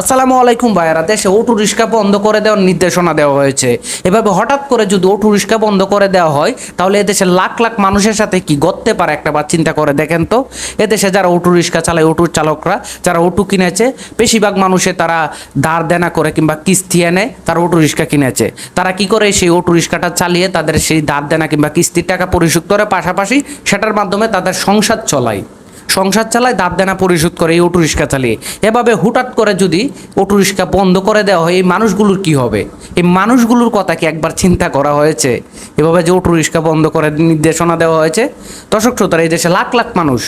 আসসালামু আলাইকুম ভাইয়ারা, দেশে অটো রিক্সা বন্ধ করে দেওয়ার নির্দেশনা দেওয়া হয়েছে। এভাবে হঠাৎ করে যদি অটো রিক্সা বন্ধ করে দেওয়া হয়, তাহলে এদেশে লাখ লাখ মানুষের সাথে কি গড়তে পারে একটা বার চিন্তা করে দেখেন তো? এদেশে যারা অটো রিক্সা চালায় অটোর চালকরা, যারা অটো কিনেছে, বেশিরভাগ মানুষে তারা ধার দেনা করে কিংবা কিস্তি এনে তারা অটো রিক্সা কিনেছে। তারা কি করে সেই অটো রিক্সাটা চালিয়ে তাদের সেই ধার দেনা কিংবা কিস্তির টাকা পরিশোধ করে, পাশাপাশি সেটার মাধ্যমে তাদের সংসার চলায়। সংসার চালায় দাঁত দেনা পরিশোধ করে এই অটো রিক্সা চালিয়ে। এভাবে হুটাট করে যদি অটো রিক্সা বন্ধ করে দেওয়া হয়, এই মানুষগুলোর কি হবে? এই মানুষগুলোর কথা কি একবার চিন্তা করা হয়েছে? এভাবে যে অটো রিক্সা বন্ধ করে নির্দেশনা দেওয়া হয়েছে। দর্শক শ্রোতারা, এই দেশে লাখ লাখ মানুষ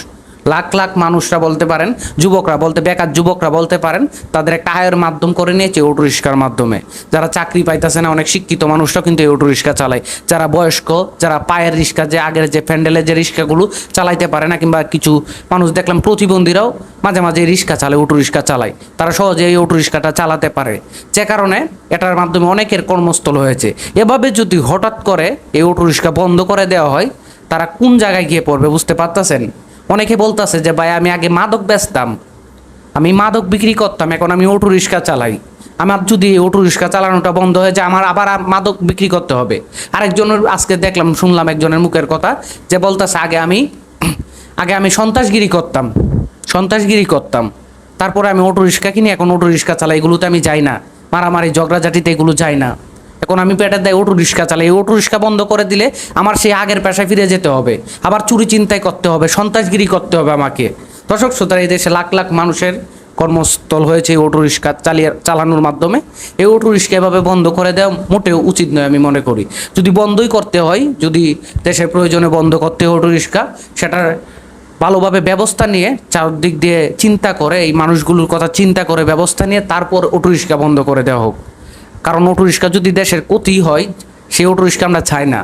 লাখ লাখ মানুষরা বলতে পারেন, যুবকরা বলতে, বেকার যুবকরা বলতে পারেন, তাদের একটা আয়ের মাধ্যম করে নিয়েছে অটো রিক্সার মাধ্যমে। যারা চাকরি পাইতেছে না, অনেক শিক্ষিত মানুষরা কিন্তু এই অটো রিক্সা চালায়। যারা বয়স্ক, যারা পায়ের রিক্সা, যে আগের যে প্যান্ডেলের যে রিক্সাগুলো চালাইতে পারে না, কিংবা কিছু মানুষ দেখলাম প্রতিবন্ধীরাও মাঝে মাঝে রিক্সা চালায় অটো রিক্সা চালায়। তারা সহজে এই অটো রিক্সাটা চালাতে পারে। যে কারণে এটার মাধ্যমে অনেকের কর্মস্থল হয়েছে। এভাবে যদি হঠাৎ করে এই অটো রিক্সা বন্ধ করে দেওয়া হয়, তারা কোন জায়গায় গিয়ে পড়বে বুঝতে পারতেছেন? অনেকে বলতেছে যে, ভাই, আমি আগে মাদক বেচতাম। আমি মাদক বিক্রি করতাম, এখন আমি অটো রিক্সা চালাই। আমার যদি অটো রিক্সা চালানোটা বন্ধ হয়ে যায়, আমার আবার মাদক বিক্রি করতে হবে। আরেকজনের আজকে দেখলাম, শুনলাম একজনের মুখের কথা, যে বলতেছে, আগে আমি আগে আমি সন্ত্রাসগিরি করতাম সন্ত্রাসগিরি করতাম। তারপরে আমি অটো রিক্সা কিনি, এখন অটো রিক্সা চালাই এগুলোতে আমি যাই না। মারামারি, ঝগড়াঝাটিতে এগুলো যাই না। এখন আমি পেটের দেয় অটো রিক্সা চালাই। অটো রিক্সা বন্ধ করে দিলে আমার সেই আগের পেশায় ফিরে যেতে হবে। আবার চুরি চিন্তাই করতে হবে, সন্ত্রাসগিরি করতে হবে আমাকে। দর্শক শ্রোতারা, এই দেশে লাখ লাখ মানুষের কর্মস্থল হয়েছে এই অটো রিক্সা চালিয়ে চালানোর মাধ্যমে। এই অটো রিক্সা এভাবে বন্ধ করে দেওয়া মোটেও উচিত নয় আমি মনে করি। যদি বন্ধই করতে হয়, যদি দেশের প্রয়োজনে বন্ধ করতে হয় অটো রিক্সা, সেটার ভালোভাবে ব্যবস্থা নিয়ে চারদিক দিয়ে চিন্তা করে, এই মানুষগুলোর কথা চিন্তা করে ব্যবস্থা নিয়ে তারপর অটো রিক্সা বন্ধ করে দেওয়া হোক। কারণ অটো রিক্সা যদি দেশের ক্ষতি হয়, সেই অটো রিক্সা আমরা চাই না।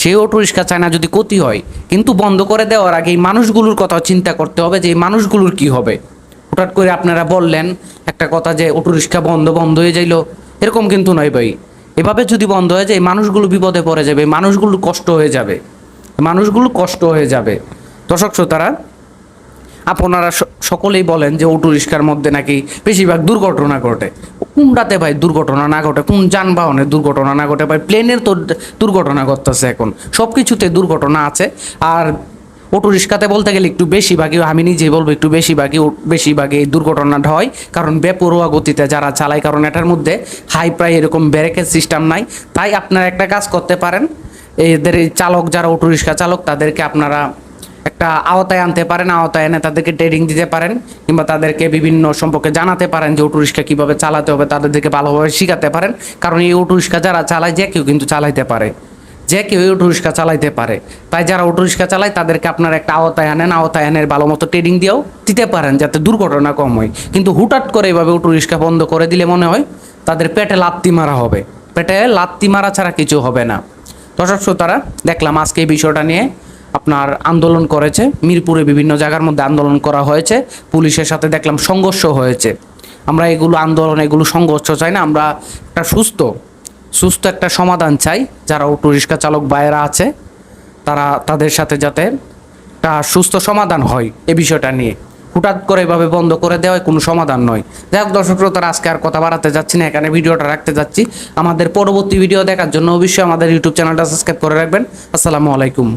সেই অটো রিক্সা চায় না যদি ক্ষতি হয়, কিন্তু বন্ধ করে দেওয়ার আগে এই মানুষগুলোর কথা চিন্তা করতে হবে যে এই মানুষগুলোর কি হবে। হঠাৎ করে আপনারা বললেন একটা কথা যে অটো রিক্সা বন্ধ বন্ধ হয়ে যাইলো। এরকম কিন্তু নয় ভাই। এভাবে যদি বন্ধ হয়ে যায়, মানুষগুলো বিপদে পড়ে যাবে এই মানুষগুলো কষ্ট হয়ে যাবে। মানুষগুলো কষ্ট হয়ে যাবে। দর্শক শ্রোতারা, আপনারা সকলেই বলেন যে অটো রিক্সার মধ্যে নাকি বেশিরভাগ দুর্ঘটনা ঘটে। কোনটাতে ভাই দুর্ঘটনা না ঘটে? কোন যানবাহনের দুর্ঘটনা না ঘটে? ভাই প্লেনের তো দুর্ঘটনা ঘটতেছে এখন। সব কিছুতে দুর্ঘটনা আছে। আর অটো রিক্সাতে বলতে গেলে একটু বেশিরভাগই, আমি নিজেই বলব একটু বেশিরভাগই বেশিরভাগই এই দুর্ঘটনাটা হয়। কারণ বেপরোয়া গতিতে যারা চালায়, কারণ এটার মধ্যে হাই প্রায় এরকম ব্যারেকেজ সিস্টেম নাই। তাই আপনারা একটা কাজ করতে পারেন। এদের চালক, যারা অটো রিক্সা চালক, তাদেরকে আপনারা একটা আওতায় আনতে পারেন, আওতায় এনে তাদেরকে ট্রেনিং দিতে পারেন, কিংবা তাদেরকে বিভিন্ন সম্পর্কে জানাতে পারেন যে অটো রিক্সা কীভাবে চালাতে হবে, তাদেরকে ভালোভাবে শেখাতে পারেন। কারণ এই অটো রিক্সা যারা চালায়, যে কেউ কিন্তু চালাইতে পারে। যে কেউ অটো রিক্সা চালাইতে পারে। তাই যারা অটো রিক্সা চালায়, তাদেরকে আপনার একটা আওতায় আনেন, আওতায় আনের ভালো মতো ট্রেনিং দিয়েও দিতে পারেন, যাতে দুর্ঘটনা কম হয়। কিন্তু হুটাট করে এভাবে অটো রিক্সা বন্ধ করে দিলে মনে হয় তাদের পেটে লাত্তি মারা হবে। পেটে লাত্তি মারা ছাড়া কিছু হবে না। দর্শক শ্রোতারা, দেখলাম আজকে এই বিষয়টা নিয়ে আপনার আন্দোলন করেছে। মিরপুরে বিভিন্ন জায়গার মধ্যে আন্দোলন করা হয়েছে। পুলিশের সাথে দেখলাম সংঘর্ষ হয়েছে। আমরা এগুলো আন্দোলন, এগুলো সংঘর্ষ চাই না, আমরা একটা সুস্থ সুস্থ একটা সমাধান চাই। যারা অটো রিক্সা চালক বাইরা আছে, তারা তাদের সাথে যাতে একটা সুস্থ সমাধান হয় এ বিষয়টা নিয়ে। হুটাৎ করে এভাবে বন্ধ করে দেওয়া কোনো সমাধান নয়। যাই হোক দর্শক শ্রোতারা, আজকে আর কথা বাড়াতে যাচ্ছি না, এখানে ভিডিওটা রাখতে যাচ্ছি। আমাদের পরবর্তী ভিডিও দেখার জন্য অবশ্যই আমাদের ইউটিউব চ্যানেলটা সাবস্ক্রাইব করে রাখবেন। আসসালামু আলাইকুম।